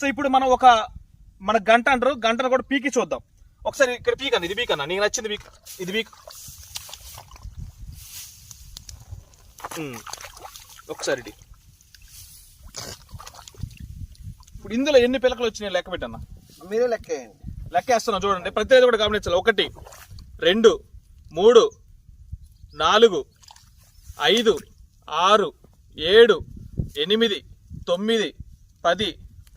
So ఇప్పుడు మనం ఒక మన గంట అంటారు గంటను కూడా పీకి చూద్దాం. ఒకసారి ఇక్కడ పీక్ అన్న ఇది పీక్ అన్న నీకు నచ్చింది పీక్ ఇది పీక్. ఒకసారి ఇది. ఇప్పుడు ఇందులో ఎన్ని పిలకలు వచ్చినాయి లెక్క పెట్టన్న? మీరే లెక్కేయండి. లెక్కేస్తున్నాం చూడండి ప్రతిదీ కూడా గమనించాలి. ఒకటి రెండు మూడు నాలుగు ఐదు ఆరు ఏడు ఎనిమిది తొమ్మిది పది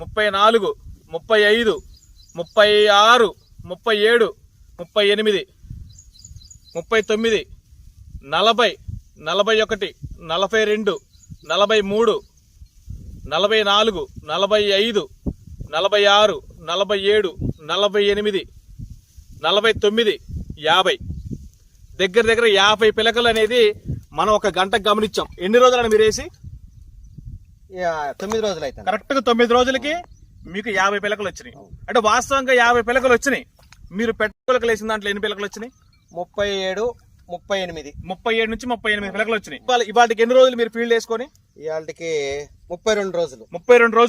ముప్పై నాలుగు ముప్పై ఐదు ముప్పై ఆరు ముప్పై ఏడు ముప్పై ఎనిమిది ముప్పై తొమ్మిది నలభై నలభై ఒకటి నలభై రెండు నలభై మూడు నలభై నాలుగు నలభై ఐదు నలభై ఆరు నలభై ఏడు నలభై ఎనిమిది నలభై తొమ్మిది యాభై. దగ్గర దగ్గర యాభై పిలకలు అనేది మనం ఒక గంట గమనించాం. ఎన్ని రోజులని మీరు వేసి తొమ్మిది రోజులు అవుతుంది కరెక్ట్గా తొమ్మిది రోజులకి మీకు యాభై పిలకలు వచ్చినాయి. అంటే వాస్తవంగా యాభై పిలకలు వచ్చినాయి. మీరు పెట్ట పిలకలు వేసిన దాంట్లో ఎన్ని పిలకలు వచ్చినాయి? ముప్పై ఏడు ముప్పై ఎనిమిది. ముప్పై ఏడు నుంచి ముప్పై ఎనిమిది పిలకలు వచ్చినాయి. ఇవాళ ఇవాటికి ఎన్ని రోజులు మీరు ఫీల్డ్ వేసుకొని? ఇవాళకి ముప్పై రెండు రోజులు. ముప్పై రెండు రోజులు.